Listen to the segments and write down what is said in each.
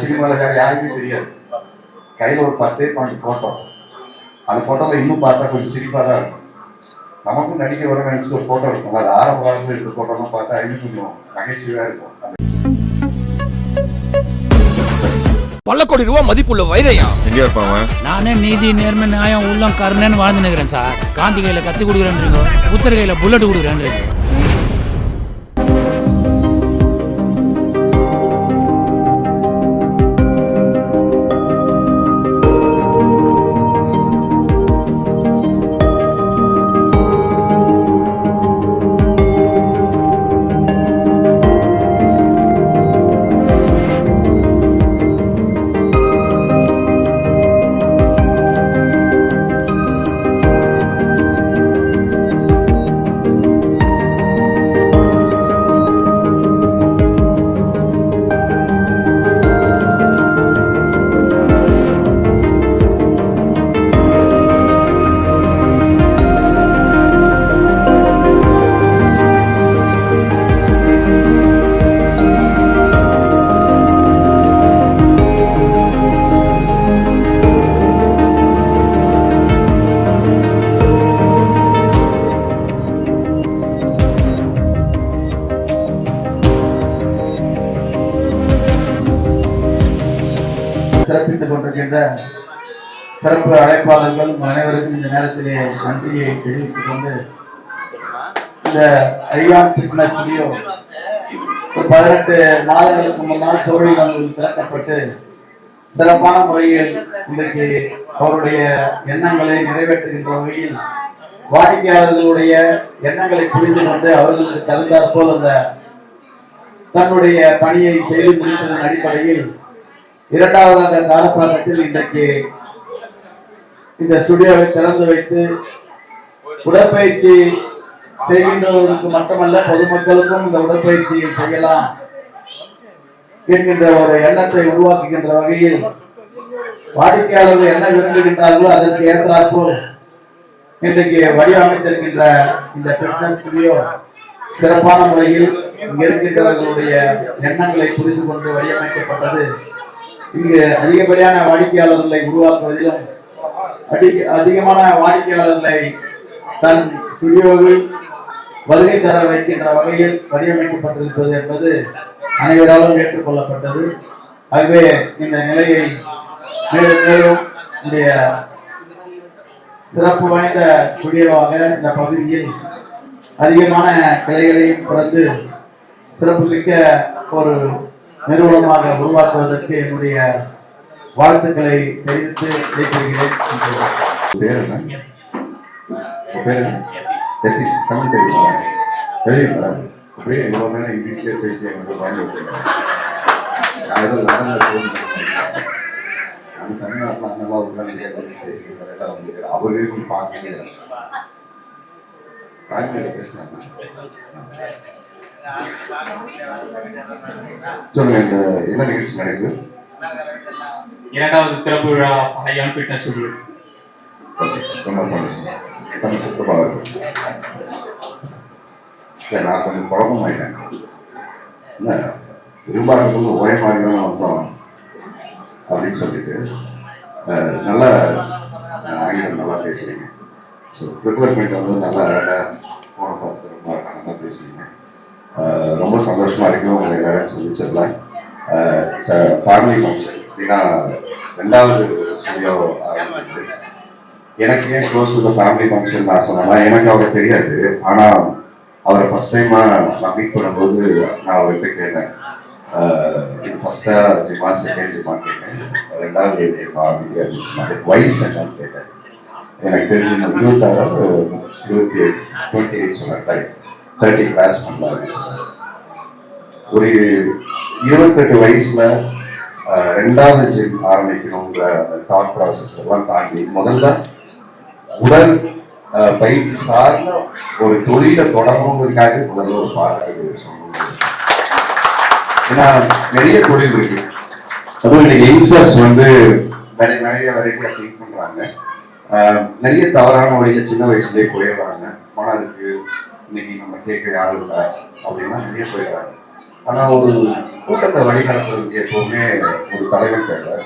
சினிமாவில் வேறு யாருக்குமே தெரியாது. கையில் ஒரு பத்தே பாயிண்ட் ஃபோட்டோ அந்த ஃபோட்டோவில் இன்னும் பார்த்தா கொஞ்சம் சிரிப்பாக தான் இருக்கும். நமக்கும் நடிக்க வர நினச்சி ஒரு ஃபோட்டோ இருக்கும். அது ஆரம்ப காலத்தில் இருக்க ஃபோட்டோலாம் பார்த்தா இன்னும் கொஞ்சம் நகைச்சுவையாக இருக்கும். பல கோடி ரூபாய் மதிப்புள்ள வைரையா? எங்க இருப்பான் அவன்? நானே நீதி நேர்மை நியாயம் உள்ளம் கருணைன்னு வாழ்ந்து நிற்கிறேன் சார். காந்தி கையில் கத்தி கொடுக்குறேன்றீங்க. புத்தர் கையில் புல்லட் கொடுக்குறேன்றீங்க. சிறப்பு அழைப்பாளர்கள் அனைவருக்கும் இந்த நேரத்திலே நன்றியை தெரிவித்துக் கொண்டு இந்த ஐயான் ஃபிட்னஸ் ஸ்டுடியோ பதினெட்டு மாதங்களுக்கு முன்னால் சோழிகளில் திறக்கப்பட்டு சிறப்பான முறையில் இன்றைக்கு அவருடைய எண்ணங்களை நிறைவேற்றுகின்ற வகையில் வாடிக்கையாளர்களுடைய எண்ணங்களை புரிந்து கொண்டு அவர்களுக்கு தகுந்தாற்போல் அந்த தன்னுடைய பணியை செய்து முடித்ததன் அடிப்படையில் இரண்டாவதாக காலப்பாக்கத்தில் இன்றைக்கு இந்த ஸ்டுடியோவை திறந்து வைத்து உடற்பயிற்சி செய்கின்றவர்களுக்கு மட்டுமல்ல பொதுமக்களுக்கும் இந்த உடற்பயிற்சியை செய்யலாம் என்கின்ற ஒரு எண்ணத்தை உருவாக்குகின்ற வகையில் வாடிக்கையாளர்கள் என்ன விரும்புகின்றார்களோ அதற்கு ஏற்றாற்போல் இன்றைக்கு வடிவமைத்திருக்கின்ற இந்த பிட்னஸ் ஸ்டுடியோ சிறப்பான முறையில் இங்க இருக்கின்றவர்களுடைய எண்ணங்களை புரிந்து கொண்டு வடிவமைக்கப்பட்டது. இங்கு அதிகப்படியான வாடிக்கையாளர்களை உருவாக்குவதிலும் அதிகமான வாடிக்கையாளர்களை தன் ஸ்டுடியோவில் வருகை தர வைக்கின்ற வகையில் வடிவமைக்கப்பட்டிருப்பது என்பது அனைவராலும் ஏற்றுக்கொள்ளப்பட்டது. ஆகவே இந்த நிலையை மேலும் மேலும் இந்த சிறப்பு வாய்ந்த ஸ்டுடியோவாக இந்த பகுதியில் அதிகமான கிளைகளையும் பிறந்து சிறப்புமிக்க ஒரு நிறுவனமாக உருவாக்குவதற்கு என்னுடைய வாழ்த்துக்களை தெரிவித்து விடைபெறுகிறேன். பேர் என்ன பேர் என்ன தமிழ் தெரியுமா? தெரியுங்களா? அப்படியே இவ்வளோ நேரம் இங்கிலீஷ்லேயே பேசி எனக்கு பயந்து விட்டுருக்கேன் தமிழ்நாட்டில் நல்லா உட்காந்து கேட்டு செய்கிறேன் பார்க்க சொல்லுங்க இந்த என்ன நிகழ்ச்சி நடக்குது இரண்டாவது திறப்பு விழா ஐயான் ஃபிட்னஸ் ஸ்டுடியோ ஓகே ரொம்ப சந்தோஷம் கொஞ்சம் சுத்தமாக இருக்கு சரி நான் கொஞ்சம் குழப்பமாயிட்டேன் என்ன? விரும்பாதது ஒரே மாதிரி தான் வந்தோம் அப்படின்னு சொல்லிட்டு நல்லா ஆங்கிலம் நல்லா பேசுறீங்க. ஸோ ப்ரிப்பேர் பண்ணிட்டு வந்து நல்லா அழகாக போன பார்த்து ரொம்ப அழகா நல்லா பேசுறீங்க ரொம்ப சந்தோஷமாக இருக்கு உங்களை எல்லாரும் சந்திச்சிடலாம் ஃபேமிலி ஃபங்க்ஷன் ஏன்னா ரெண்டாவது ஸ்டுடியோ ஆரம்பிச்சு எனக்கு ஏன் க்ளோஸ் உள்ள ஃபேமிலி ஃபங்க்ஷன் நான் சொன்னேன்னா எனக்கு அவரை தெரியாது. ஆனால் அவரை ஃபர்ஸ்ட் டைமாக நான் மீட் பண்ணும்போது நான் அவர்கிட்ட கேட்டேன். இது ஃபஸ்ட்டாக ஜிமா செகண்ட் ஜிமா கேட்டேன். ரெண்டாவது அப்படின்னு வயசு என்னன்னு கேட்டேன் எனக்கு தெரிஞ்சு இன்னும் இருபத்தாறு இருபத்தி எயிட் டுவெண்ட்டி எயிட் சொன்னார் தேர்ட்டி கிளாஸ் பண்ணலாம் ஒரு இருபத்தெட்டு வயசுல ரெண்டாவது ஜிம் ஆரம்பிக்கணுங்கிற தாட் ப்ராசஸ் எல்லாம் தாண்டி முதல்ல உடல் பயிற்சி சார்ந்த ஒரு தொழிலை தொடங்கணுங்கிறதுக்காக முதல்ல ஒரு பாராட்டு சொல்லணும் ஏன்னா நிறைய தொழில் இருக்கு. அதுவும் இன்னைக்கு யங்ஸ்டர்ஸ் வந்து நிறைய நிறைய வெரைட்டியாக திங்க் பண்றாங்க. நிறைய தவறான வழியில சின்ன வயசுலேயே போயிடுறாங்க. பணம் இருக்கு இன்னைக்கு நம்ம கேட்க யாரும் இல்லை அப்படின்னா நிறைய போயிடுறாங்க. ஆனா ஒரு கூட்டத்தை வழிநடத்துறதுக்கு எப்பவுமே ஒரு தலைவர் தேவை.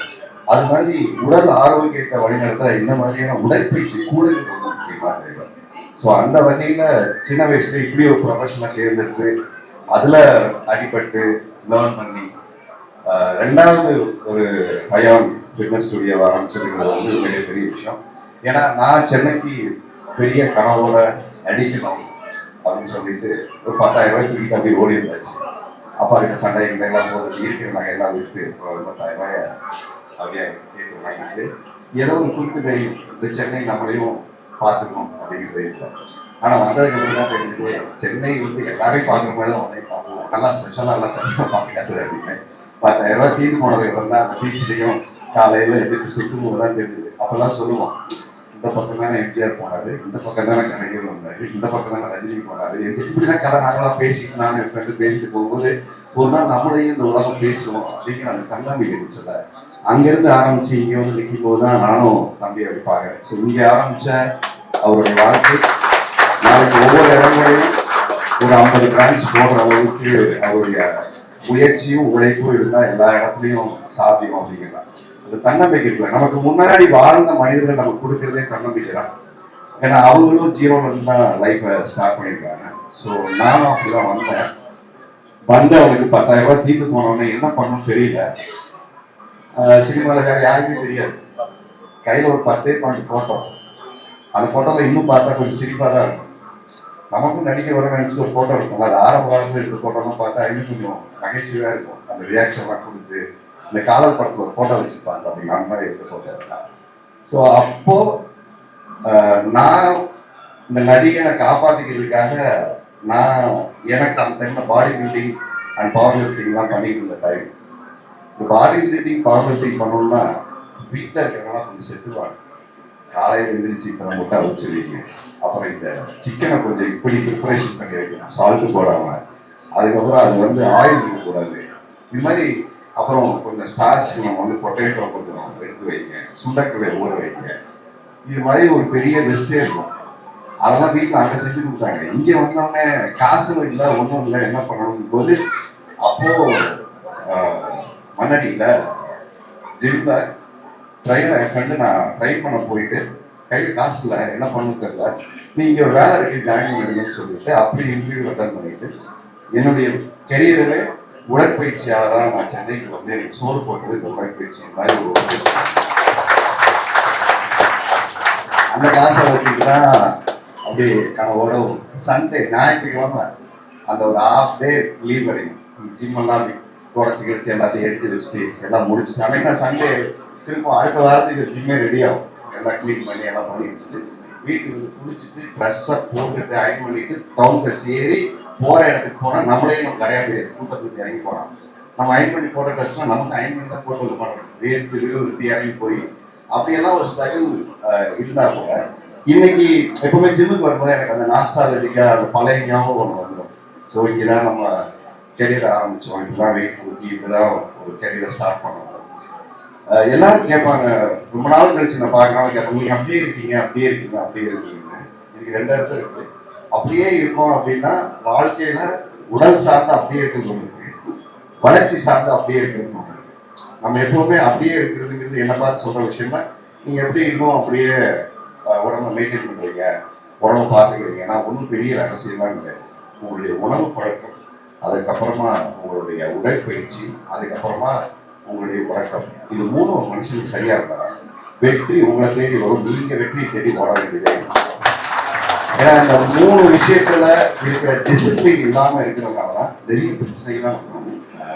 அது மாதிரி உடல் ஆரோக்கியத்தை வழிநடத்த இந்த மாதிரியான உடற்பயிற்சி கூட ரொம்ப முக்கியமாக தேவை. ஸோ அந்த வகையில சின்ன வயசுல இப்படி ஒரு ப்ரொஃபஷனை தேர்ந்தெடுத்து அதுல அடிபட்டு லேர்ன் பண்ணி ரெண்டாவது ஒரு ஹயான் ஃபிட்னஸ் ஸ்டுடியோ ஆரம்பிச்சதுங்கிறது வந்து பெரிய பெரிய விஷயம். ஏன்னா நான் சென்னைக்கு பெரிய கனவோட நடிக்கணும் அப்படின்னு சொல்லிட்டு ஒரு பத்தாயிரம் ரூபாய் தூக்கிட்டு அப்படியே ஓடி இருந்தாச்சு அப்பா கிட்ட சண்டை எல்லாம் போது இருக்கிற நகை எல்லாம் விட்டு ஒரு அப்படியே கேட்டு வாங்கிட்டு ஏதோ ஒரு குறுக்கு தெரியும் இந்த சென்னை நம்மளையும் பார்த்துக்கணும் அப்படிங்கிறது இல்லை. ஆனால் வந்ததுக்கு அப்புறம் தான் தெரிஞ்சது சென்னை வந்து எல்லாரையும் பார்க்குற மாதிரி தான் உடனே பார்க்கணும் நல்லா ஸ்பெஷலாக எல்லாம் தனியாக பார்க்காது அப்படின்னு. பத்தாயிரம் ரூபாய் தீர்ந்து போனதுக்கு அப்புறம் தான் அந்த பீச்லேயும் காலையில் எதிர்த்து சுற்றும் போது தான் தெரிஞ்சது. அப்போல்லாம் சொல்லுவான் இந்த பக்கம் தானே எம்ஜிஆர் போனாரு. இந்த பக்கம் தானே கலைஞர் வந்தாரு. இந்த பக்கம் தானே ரஜினி போனாரு. எம்ஜிஆர் இப்படிலாம் கதை நாங்களாம் பேசிட்டு நான் என் ஃப்ரெண்டு பேசிட்டு போகும்போது ஒரு நாள் நம்மளையும் இந்த உலகம் பேசுவோம் அப்படிங்கிற அந்த தன்னம்பிக்கை இருந்துச்சுல அங்கிருந்து ஆரம்பிச்சு இங்க வந்து நிற்கும் போது தான் நானும் தம்பி அப்படி பார்க்குறேன். ஸோ இங்கே ஆரம்பிச்ச அவருடைய வாழ்க்கை நாளைக்கு ஒவ்வொரு இடங்களையும் ஒரு ஐம்பது பிரான்ச் போடுற அளவுக்கு அவருடைய முயற்சியும் உழைப்பும் இருந்தால் எல்லா இடத்துலையும் சாத்தியம் அப்படிங்கிறார் இந்த தன்னம்பிக்கை நமக்கு முன்னாடி வாழ்ந்த மனிதர்கள் நமக்கு கொடுக்கறதே தன்னம்பிக்கை தான். ஏன்னா அவங்களும் ஜீரோல இருந்து தான் லைஃப்பை ஸ்டார்ட் பண்ணியிருக்காங்க ஸோ நானும் அப்படிதான் வந்தேன். வந்து அவனுக்கு பத்தாயிரம் ரூபாய் தீர்த்து போனவொடனே என்ன பண்ணணும்னு தெரியல. சினிமாவில் வேற யாருக்குமே தெரியாது. கையில் ஒரு பத்தே பாயிண்ட் ஃபோட்டோ அந்த ஃபோட்டோவில் இன்னும் பார்த்தா கொஞ்சம் சிரிப்பாக தான் இருக்கும். நமக்கும் நடிக்க வர நினச்சி ஒரு ஃபோட்டோ இருக்கும். அது ஆரம்ப காலத்தில் எடுத்த ஃபோட்டோலாம் பார்த்தா இன்னும் கொஞ்சம் நகைச்சுவையாக இருக்கும். அந்த ரியாக்ஷன்லாம் கொடுத்து இந்த காதல் படத்தில் ஒரு ஃபோட்டோ வச்சுருப்பாங்க அப்படின்னு அந்த மாதிரி எடுத்த ஃபோட்டோ ஸோ அப்போது நான் இந்த நடிகனை காப்பாற்றிக்கிறதுக்காக நான் எனக்கு அந்த டைமில் பாடி பில்டிங் அண்ட் பவர் லிஃப்டிங்லாம் பண்ணிட்டு இருந்த டைம் இந்த பாடி பில்டிங் பவர் லிஃப்டிங் பண்ணணும்னா வீட்டில் இருக்கிறவங்களாம் கொஞ்சம் செத்துவாங்க காலையில் எழுந்திரிச்சு இப்போ முட்டை வச்சுருவீங்க அப்புறம் இந்த சிக்கனை கொஞ்சம் இப்படி ப்ரிப்பரேஷன் பண்ணி வைக்கணும். சால்ட்டு போடாமல் அதுக்கப்புறம் அது வந்து ஆயில் இருக்கக்கூடாது. இது மாதிரி அப்புறம் கொஞ்சம் ஸ்டார்ச் நீங்கள் வந்து பொட்டேட்டோ கொஞ்சம் எடுத்து வைங்க சுண்டக்கலை ஊற வைங்க. இது மாதிரி ஒரு பெரிய லிஸ்டே இருக்கும். அதெல்லாம் வீட்டில் அங்கே செஞ்சு கொடுத்தாங்க. இங்கே வந்தோடனே காசும் இல்லை ஒன்றும் இல்லை என்ன பண்ணணும் போது அப்போ மண்ணடியில் ஜிம்மில் ட்ரெயினில் என் ஃப்ரெண்டு நான் ட்ரை பண்ண போயிட்டு கையில் காசு இல்லை என்ன பண்ணணும் தெரியல. நீங்கள் ஒரு வேலை இருக்கு ஜாயின் பண்ணுங்கன்னு சொல்லிட்டு அப்படி இன்டர்வியூ அட்டன் பண்ணிட்டு என்னுடைய கெரியரில் உடற்பயிற்சியாளராக நான் சென்னைக்கு வந்து எனக்கு சோறு போட்டது இந்த உடற்பயிற்சி மாதிரி ஒரு அந்த காசை வச்சுட்டு தான் அப்படியே கனவோட சண்டே ஞாயிற்றுக்கிழமை அந்த ஒரு ஹாஃப் டே லீவ் கிடைக்கும் ஜிம் எல்லாம் தொடச்சி கிடச்சி எல்லாத்தையும் எடுத்து வச்சுட்டு எல்லாம் முடிச்சுட்டு அன்னைக்கு சண்டே திரும்ப அடுத்த வாரத்துக்கு ஜிம்மே ரெடி ஆகும். எல்லாம் க்ளீன் பண்ணி எல்லாம் பண்ணி வச்சுட்டு வீட்டுக்கு குளிச்சுட்டு ட்ரெஸ்ஸை போட்டுட்டு அயன் பண்ணிட்டு டவுன் பஸ் ஏறி போகிற இடத்துக்கு போனால் நம்மளே நம்ம கிடையாது முடியாது கூட்டத்துக்கு இறங்கி போகலாம் நம்ம அயன் பண்ணி போடுற ட்ரெஸ்லாம் நமக்கு அயன் பண்ணி தான் போட்டு இது பண்ணுறோம் வேர்த்து விறுவிறுத்து இறங்கி போய் அப்படியெல்லாம் ஒரு ஸ்ட்ரகிள் இருந்தா கூட இன்னைக்கு எப்பவுமே ஜிம்முக்கு வரும்போது எனக்கு அந்த நாஸ்டாலஜிக்காக அந்த பழைய ஞாபகம் ஒன்று வந்துடும் ஸோ இங்கே தான் நம்ம கெரியர் ஆரம்பித்தோம் இப்படிலாம் வெயிட் ஊற்றி இப்படிதான் ஒரு கெரியரை ஸ்டார்ட் பண்ணோம். எல்லாரும் கேட்பாங்க ரொம்ப நாள் கழிச்சு நான் பார்க்கறவங்க கேட்பாங்க நீங்கள் அப்படியே இருக்கீங்க அப்படியே இருக்கீங்க அப்படியே இருக்கீங்க இதுக்கு ரெண்டு இடத்துல இருக்கு. அப்படியே இருக்கோம் அப்படின்னா வாழ்க்கையில உடல் சார்ந்து அப்படியே இருக்கிறது வளர்ச்சி சார்ந்து அப்படியே இருக்கிறது நம்ம எப்பவுமே அப்படியே இருக்கிறதுங்கிறது என்ன பார்த்து சொல்ற விஷயம்னா நீங்க எப்படி இன்னும் அப்படியே உடம்ப மெயின்டைன் பண்றீங்க? உடம்ப பார்த்துக்கிறீங்க. நான் ஒன்றும் பெரிய ரகசியமா இல்லை. உங்களுடைய உணவு பழக்கம் அதுக்கப்புறமா உங்களுடைய உடற்பயிற்சி அதுக்கப்புறமா உங்களுடைய உறக்கம். இது மூணு மனுஷனுக்கு சரியா இருந்தா வெற்றி உங்களை தேடி வரும். நீங்க வெற்றியை தேடி வர வேண்டியதே ஏன்னா இந்த மூணு விஷயத்துல இருக்கிற டிசிப்ளின் இல்லாம இருக்கிறதுனால தான் நிறைய பிரச்சனைகள்லாம்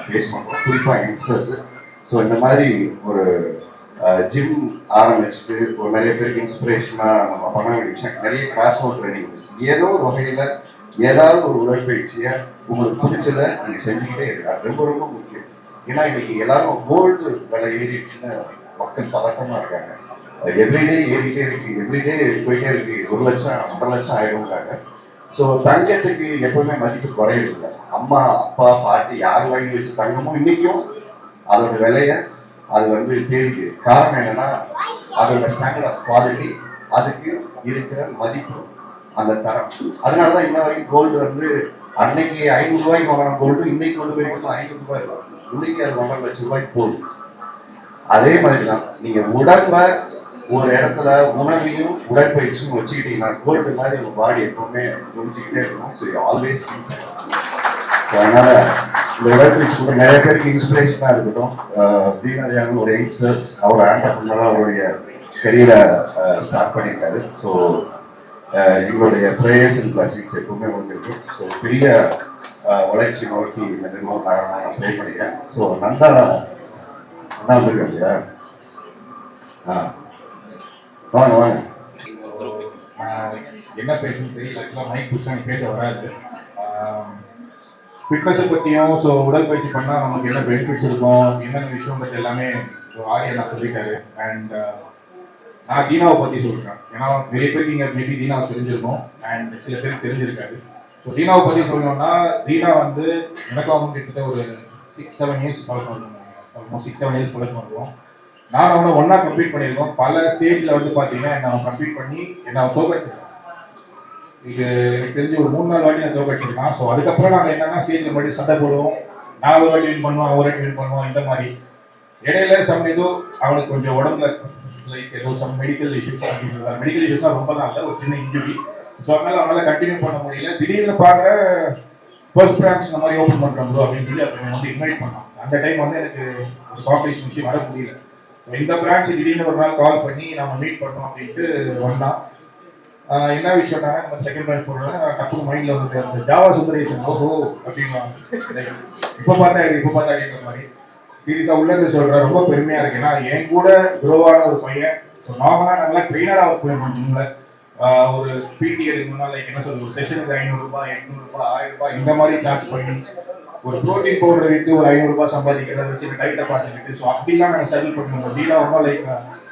ஃபேஸ் பண்றோம். குறிப்பா யங்ஸ்டர்ஸ் ஸோ இந்த மாதிரி ஒரு ஜிம் ஆரம்பிச்சுட்டு ஒரு நிறைய பேருக்கு இன்ஸ்பிரேஷனா நம்ம பண்ண வேண்டிய விஷயம். நிறைய கிளாஸ் அவுட் ட்ரைனிங் ஏதோ ஒரு வகையில ஏதாவது ஒரு உடற்பயிற்சியை உங்களுக்கு பிடிச்சத நீங்க செஞ்சுக்கிட்டே இருக்கா ரொம்ப ரொம்ப முக்கியம். ஏன்னா இன்னைக்கு எல்லாரும் கோல்டு விலை ஏறிடுச்சுன்னு மக்கள் பதட்டமா இருக்காங்க. எவ்ரிடே ஏறிட்டே இருக்கு. எவ்ரிடே போயிட்டே இருக்கு. ஒரு லட்சம் ஐம்பது லட்சம் ஆயிடும்ங்கிறாங்க ஸோ தங்கத்துக்கு எப்பவுமே மதிப்பு குறையதில்லை அம்மா அப்பா பாட்டி யார் வாங்கி வச்ச தங்கமும் இன்னைக்கும் அதோட விலைய அது வந்து தெரியுது காரணம் என்னன்னா அதோட ஸ்டாண்டர்ட் ஆஃப் குவாலிட்டி அதுக்கு இருக்கிற மதிப்பு அந்த தரம். அதனால தான் இன்ன வரைக்கும் கோல்டு வந்து அன்னைக்கு ஐநூறு ரூபாய்க்கு வாங்கின கோல்டு இன்னைக்கு கொண்டு போய் கொடுத்தா ஐநூறு ரூபாய் இன்னைக்கு அது ஒன்றரை லட்சம் ரூபாய்க்கு போகுது. அதே மாதிரி தான் நீங்கள் உடம்ப ஒரு இடத்துல உணவையும் உடற்பயிற்சியும் வச்சுக்கிட்டீங்கன்னா கோல்டு மாதிரி உங்க பாடி எப்பவுமே முடிச்சுக்கிட்டே இருக்கும். ஸோ ஆல்வேஸ் அதனால இந்த உடற்பயிற்சி கூட நிறைய பேருக்கு இன்ஸ்பிரேஷனாக இருக்கட்டும். தீனதயாளன் ஒரு யங்ஸ்டர்ஸ் அவர் ஆண்டர்பனராக அவருடைய கரியரை ஸ்டார்ட் பண்ணியிருக்காரு. ஸோ எங்களுடைய ப்ரேயர்ஸ் அண்ட் பிளாஸ்டிக்ஸ் எப்பவுமே உங்களுக்கு ஸோ பெரிய வளர்ச்சி நோக்கி இந்த நிறுவனம் நகரமாக நான் ப்ளே பண்ணிக்கிறேன். ஸோ நந்தா நந்தா வந்திருக்காங்க இல்லையா? ஆ. வாங்க வாங்க. என்ன பேசணும் தெரியல. ஆக்சுவலாக மைக் புஷ் பேச வராது. ஃபிட்னஸை பற்றியும் ஸோ உடற்பயிற்சி பண்ணால் நமக்கு என்ன பெனிஃபிட்ஸ் இருக்கும் என்னென்ன விஷயம் பற்றி எல்லாமே ஆரிய நான் சொல்லிட்டாரு. அண்ட் நான் தீனாவை பற்றி சொல்கிறேன் ஏன்னா நிறைய பேருக்கு இங்கே மேபி தீனாவை தெரிஞ்சிருக்கும். அண்ட் சில பேருக்கு தெரிஞ்சிருக்காது. ஸோ தீனாவை பற்றி சொல்லணும்னா தீனா வந்து எனக்கும் அவங்க கிட்டத்தட்ட ஒரு சிக்ஸ் செவன் இயர்ஸ் பழக்கம் இருக்கும். ஆல்மோஸ்ட் சிக்ஸ் செவன் இயர்ஸ் பழக்கம் இருக்கும். நான் அவனை ஒன்றா கம்ப்ளீட் பண்ணியிருக்கோம். பல ஸ்டேஜில் வந்து பார்த்தீங்கன்னா என்ன அவன் கம்ப்ளீட் பண்ணி என்ன அவன் தோக்கடிச்சிருக்கான் இது எனக்கு தெரிஞ்சு ஒரு மூணு நாள் வாட்டி நான் தோக்கடிச்சிருக்கான் ஸோ அதுக்கப்புறம் நாங்கள் என்னன்னா ஸ்டேஜில் மட்டும் சண்டை போடுவோம். நான் ஒரு வாட்டி வின் பண்ணுவோம் அவன் ஒரு வாட்டி வின் பண்ணுவோம் இந்த மாதிரி. இடையில சம் ஏதோ அவனுக்கு கொஞ்சம் உடம்புல லைக் ஏதோ சம் மெடிக்கல் இஷ்யூஸ் மெடிக்கல் இஷ்யூஸ்லாம் ரொம்ப தான் இல்லை ஒரு சின்ன இன்ஜுரி ஸோ அதனால அவனால் கண்டினியூ பண்ண முடியல. திடீர்னு பார்க்குற ஃபர்ஸ்ட் பிரான்ச் இந்த மாதிரி ஓப்பன் பண்ணுறோம் ப்ரோ அப்படின்னு சொல்லி அப்போ வந்து இன்வைட் பண்ணான். அந்த டைம் வந்து எனக்கு ஒரு காம்படிஷன் விஷயம் வர முடியல இந்த பிரான்ச் திடீர்னு ஒரு நாள் கால் பண்ணி நம்ம மீட் பண்ணோம் அப்படின்ட்டு வந்தான். என்ன விஷயம்னா நம்ம செகண்ட் பிரான்ச் போடுறோம் டக்குனு மைண்டில் வந்து அந்த ஜாவா சுந்தரேஷன் ஓஹோ அப்படின்னு இப்போ பார்த்தா இப்போ பார்த்தா அப்படின்ற மாதிரி. சீரியஸாக உள்ளது இருந்து சொல்கிறேன் ரொம்ப பெருமையாக இருக்கு. ஏன்னா என் கூட குரோவான ஒரு பையன் ஸோ நார்மலாக நாங்களாம் ட்ரெயினராக ஒர்க் ஜிம்மில் ஒரு பிடி எடுக்கணும்னா லைக் என்ன சொல்றது? ஒரு செஷனுக்கு ஐநூறுரூபா எட்நூறுபா ஆயிரம் ரூபாய் இந்த மாதிரி சார்ஜ் பண்ணி ஒரு ப்ரோட்டீன் பவுடர் விட்டு ஒரு ஐநூறுரூபா சம்பாதிக்கிறத வச்சு டைட்டை பார்த்துக்கிட்டு ஸோ அப்படிலாம் நாங்கள் ஸ்ட்ரகிள் பண்ணுவோம். டீலாக ரொம்ப லைக்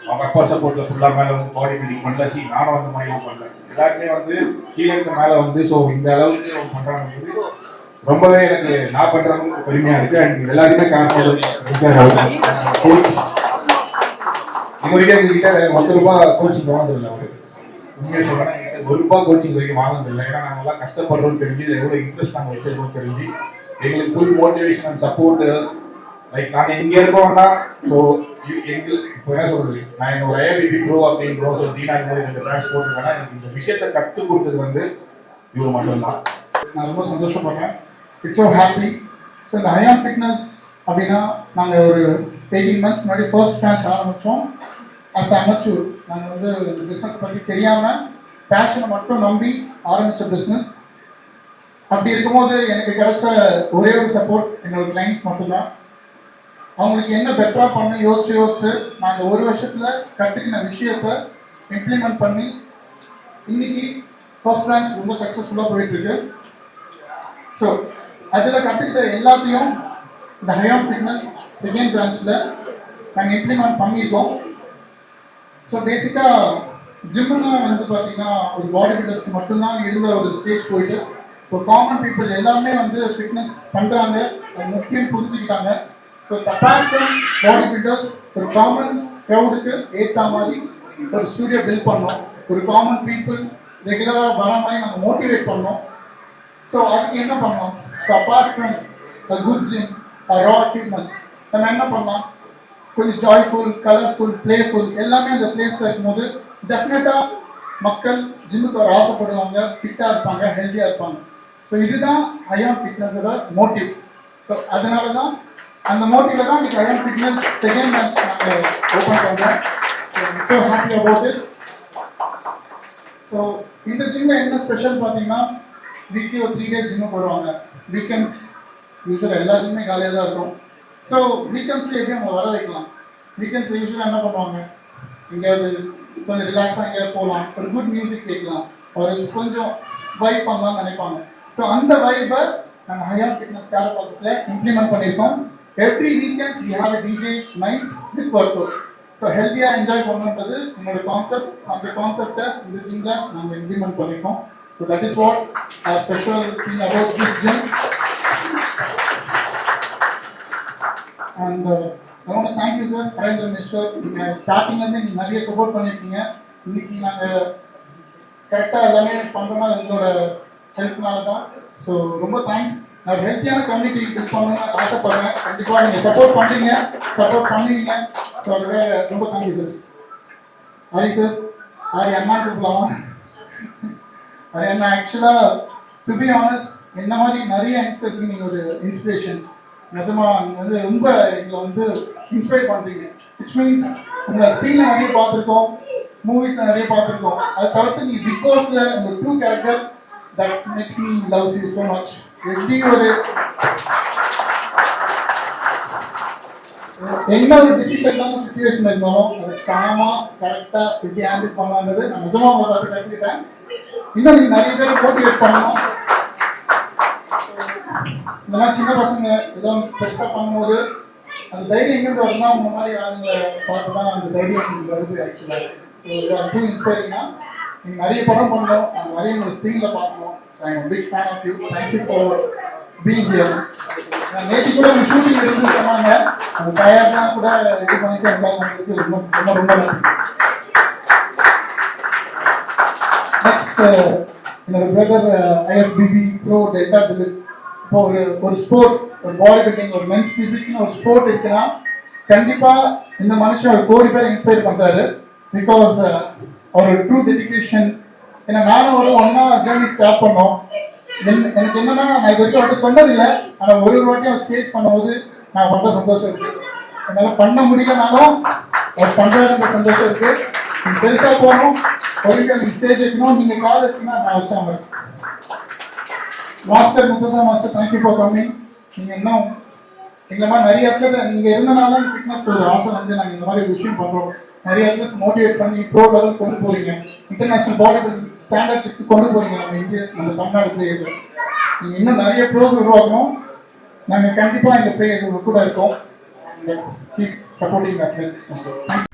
அவங்க அப்பா சப்போர்ட்டில் ஃபுல்லாக மேலே வந்து பாடி பில்டிங் பண்ணல சி நானும் அந்த மாதிரி பண்ணல எல்லாருமே வந்து கீழே இருக்க மேலே வந்து ஸோ இந்த அளவுக்கு அவங்க பண்ணுறாங்க ரொம்பவே எனக்கு நான் பண்ணுறவங்களுக்கு பெருமையாக இருக்குது அண்ட் எல்லாருமே காசு கோச் இது வரைக்கும் எங்ககிட்ட மொத்த ரூபாய் கோச்சிங் வாங்கினதில்லை அவருக்கு உண்மையை சொல்றேன் எங்களுக்கு ஒரு ரூபாய் கோச்சிங் வரைக்கும் வாங்கினதில்லை. ஏன்னா நாங்கள் எல்லாம் கஷ்டப்படுறோம்னு தெரிஞ்சு எவ்வளோ இன்ட்ரெஸ்ட் நாங்கள் வச்சிருக்கோம் தெரிஞ்சு எங்களுக்கு full motivation and support like நாங்கள் இங்கே இருக்கோம்னா ஸோ எங்களுக்கு இப்போ என்ன சொல்றது? நான் என்னோட ஐஐபி ப்ரோ அப்படின்றோ ஸோ தீனா இந்த மாதிரி ரெண்டு பிரான்ச் போட்டிருக்கேன்னா எனக்கு இந்த விஷயத்தை கற்றுக் கொடுத்தது வந்து இவர் மட்டும்தான். நான் ரொம்ப சந்தோஷப்படுறேன். இட்ஸ் ஸோ ஹாப்பி ஸோ இந்த ஹையான் ஃபிட்னஸ் அப்படின்னா நாங்கள் ஒரு எயிட்டீன் மந்த்ஸ் முன்னாடி ஃபர்ஸ்ட் பிரான்ச் ஆரம்பித்தோம் அஸ் அமச்சூர் நாங்கள் வந்து பிஸ்னஸ் பற்றி தெரியாமல் பேஷனை மட்டும் நம்பி ஆரம்பித்த பிஸ்னஸ் அப்படி இருக்கும்போது எனக்கு கிடைச்ச ஒரே ஒரு சப்போர்ட் என்னோட கிளைண்ட்ஸ் மட்டும்தான். அவங்களுக்கு என்ன பெட்டராக பண்ண யோசிச்சு யோசிச்சு நான் இந்த ஒரு வருஷத்தில் கற்றுக்கின விஷயத்தை இம்ப்ளிமெண்ட் பண்ணி இன்னைக்கு ஃபர்ஸ்ட் பிரான்ச் ரொம்ப சக்ஸஸ்ஃபுல்லாக போயிட்டுருக்கு. ஸோ அதில் கற்றுக்கிட்ட எல்லாத்தையும் இந்த ஹையாம் ஃபிட்னஸ் செகண்ட் பிரான்ச்சில் நாங்கள் இம்ப்ளிமெண்ட் பண்ணியிருக்கோம். ஸோ பேசிக்காக uh, ஜிம்முனா வந்து பார்த்தீங்கன்னா ஒரு பாடி பில்டர்ஸ்க்கு மட்டும்தான் இருந்த ஒரு ஸ்டேஜ் போயிட்டு இப்போ காமன் பீப்புள் எல்லாமே வந்து ஃபிட்னஸ் பண்ணுறாங்க அது முக்கியம் புரிஞ்சுக்கிட்டாங்க. ஸோ சப்பாக்ஸன் பாடி பில்டர்ஸ் ஒரு காமன் க்ரௌடுக்கு ஏற்ற மாதிரி ஒரு ஸ்டூடியோ பில்ட் பண்ணோம். ஒரு காமன் பீப்புள் ரெகுலராக வர மாதிரி நம்ம மோட்டிவேட் பண்ணோம். ஸோ அதுக்கு என்ன பண்ணலாம் so apart from good gym raw equipments நம்ம என்ன பண்ணலாம்? கொஞ்சம் ஜாய்ஃபுல் கலர்ஃபுல் பிளேஃபுல் எல்லாமே அந்த பிளேஸில் இருக்கும்போது டெஃபினட்டாக மக்கள் ஜிம்முக்கு வர ஆசைப்படுவாங்க ஃபிட்டாக இருப்பாங்க ஹெல்த்தியாக இருப்பாங்க. ஸோ இதுதான் ஐயாம் ஃபிட்னஸோட மோட்டிவ் ஸோ அதனால தான் அந்த மோட்டிவில் தான் இன்னைக்கு ஐயாம் ஃபிட்னஸ் செகண்ட் மேட்ச் நாங்கள் ஓப்பன் பண்ணுறோம் so happy about it so இந்த ஜிம்மில் என்ன ஸ்பெஷல் பார்த்தீங்கன்னா வீக்லி ஒரு த்ரீ டேஸ் ஜிம்மு போடுவாங்க வீக்கெண்ட்ஸ் யூஸ்வலாக எல்லா ஜிம்மே காலியாக தான் இருக்கும். ஸோ வீக்கெண்ட்ஸில் எப்படி அவங்க வர வைக்கலாம். வீக்கெண்ட்ஸ் யூஸ்வலாக என்ன பண்ணுவாங்க? எங்கேயாவது கொஞ்சம் ரிலாக்ஸாக எங்கேயாவது போகலாம். ஒரு குட் மியூசிக் கேட்கலாம். ஒரு கொஞ்சம் வைப் பண்ணலாம்னு நினைப்பாங்க. ஸோ அந்த வைப்பை நாங்கள் ஹையர் ஃபிட்னஸ் கேரப்பாக்கத்தில் இம்ப்ளிமெண்ட் பண்ணியிருக்கோம். Every weekends we have DJ nights with work out so ஹெல்த்தியாக என்ஜாய் பண்ணுன்றது என்னோட கான்செப்ட் அந்த கான்செப்டை இந்த ஜிம்மில் நாங்கள் இம்ப்ளிமெண்ட் பண்ணியிருக்கோம். So that is what special thing about this gym and ரொம்ப thank you sir Narendra mister நீங்கள் ஸ்டார்டிங்லேருந்து நீங்கள் நிறைய சப்போர்ட் பண்ணியிருக்கீங்க. இன்னைக்கு நாங்கள் கரெக்டாக எல்லாமே பண்ணுறோம்னா உங்களோட ஹெல்ப்னால தான். ஸோ ரொம்ப தேங்க்ஸ் நான் ஹெல்த்தியான கம்யூனிட்டி பில்ட் பண்ணணும்னு ஆசைப்படுறேன். கண்டிப்பாக நீங்கள் சப்போர்ட் பண்ணுறீங்க சப்போர்ட் பண்ணுவீங்க. ஸோ அதில் ரொம்ப thank you sir Hari sir Hari அண்ணா கூப்பிடலாமா அது என்ன ஆக்சுவலாக டு பி ஆனஸ்ட் என்ன மாதிரி நிறைய யங்ஸ்டர்ஸ்க்கு நீங்கள் ஒரு இன்ஸ்பிரேஷன் நிஜமா நீங்கள் வந்து ரொம்ப எங்களை வந்து இன்ஸ்பைர் பண்ணுறீங்க இட்ஸ் மீன்ஸ் உங்களை ஸ்க்ரீனில் நிறைய பார்த்துருக்கோம் மூவிஸில் நிறைய பார்த்துருக்கோம். அது தவிர்த்து நீங்கள் பிக் பாஸில் உங்கள் true character that makes me love you so much எப்படி ஒரு என்ன ஒரு டிஃபிகல்ட்டான சுச்சுவேஷன் இருந்தாலும் அது காமா கரெக்டாக எப்படி ஹேண்டில் பண்ணலான்றது நான் நிஜமா உங்களை பார்த்து கற்றுக்கிட்டேன் இன்னும் நீங்க நிறைய பேர் மோட்டிவேட் பண்ணணும் இந்த மாதிரி சின்ன பசங்க ஏதோ பெருசாக பண்ணும்போது அந்த தைரியம் எங்கேருந்து வருதுன்னா உங்க மாதிரி ஆளுங்களை பார்த்து தான் அந்த தைரியம் வருது ஆக்சுவலாக ஸோ டூ இன்ஸ்பைரிங்னா நீங்கள் நிறைய படம் பண்ணணும் அந்த நிறைய உங்களை ஸ்க்ரீனில் பார்க்கணும். I am big fan of you thank you for being here நான் நேற்று கூட உங்க ஷூட்டிங் இருந்து சொன்னாங்க அந்த டயர்லாம் கூட இது பண்ணிட்டு எல்லாம் ரொம்ப ரொம்ப ரொம்ப நன்றி. நெக்ஸ்ட் என்னோட brother IFBB pro Delta Philip இப்போ ஒரு ஒரு ஸ்போர்ட் ஒரு பாடி பில்டிங் ஒரு மென்ஸ் ஃபிசிக்னு ஒரு ஸ்போர்ட் இருக்குன்னா கண்டிப்பாக இந்த மனுஷன் ஒரு கோடி பேர் இன்ஸ்பயர் பண்ணுறாரு பிகாஸ் அவர் ட்ரூ டெடிக்கேஷன் ஏன்னா நானும் ஒரு ஒன்னா ஜேர்னி ஸ்டார்ட் பண்ணோம். என்- எனக்கு என்னன்னா நான் இது வரைக்கும் அவர்கிட்ட சொன்னதில்லை ஆனால் ஒரு ஒரு வாட்டியும் ஸ்டேஜ் பண்ணும்போது நான் பண்ற சந்தோஷம் இருக்கு. என்னால் பண்ண முடியலனாலும் அவர் பண்றாருன்ற சந்தோஷம் இருக்கு. பெருசாக போகணும். ஒரு ஸ்டேஜ் வைக்கணும். நீங்கள் கால் வச்சுன்னா நான் வச்சாங்க master Muthasa master thank you for coming நீங்கள் இன்னும் எங்களை மாதிரி நிறைய இடத்துல நீங்கள் இருந்தனால ஃபிட்னஸ் ஒரு ஆசை வந்து நாங்கள் இந்த மாதிரி ஒரு விஷயம் பண்ணுறோம் நிறைய இடத்துல மோட்டிவேட் பண்ணி ப்ரோ லெவல் கொண்டு போகிறீங்க இன்டர்நேஷனல் பாடி ஸ்டாண்டர்டுக்கு கொண்டு போகிறீங்க நம்ம இந்திய நம்ம தமிழ்நாடு பிளேயர்ஸ் நீங்கள் இன்னும் நிறைய ப்ரோஸ் உருவாக்கணும். நாங்கள் கண்டிப்பாக இந்த பிளேயர்ஸ் கூட இருக்கோம். Supporting at least thank you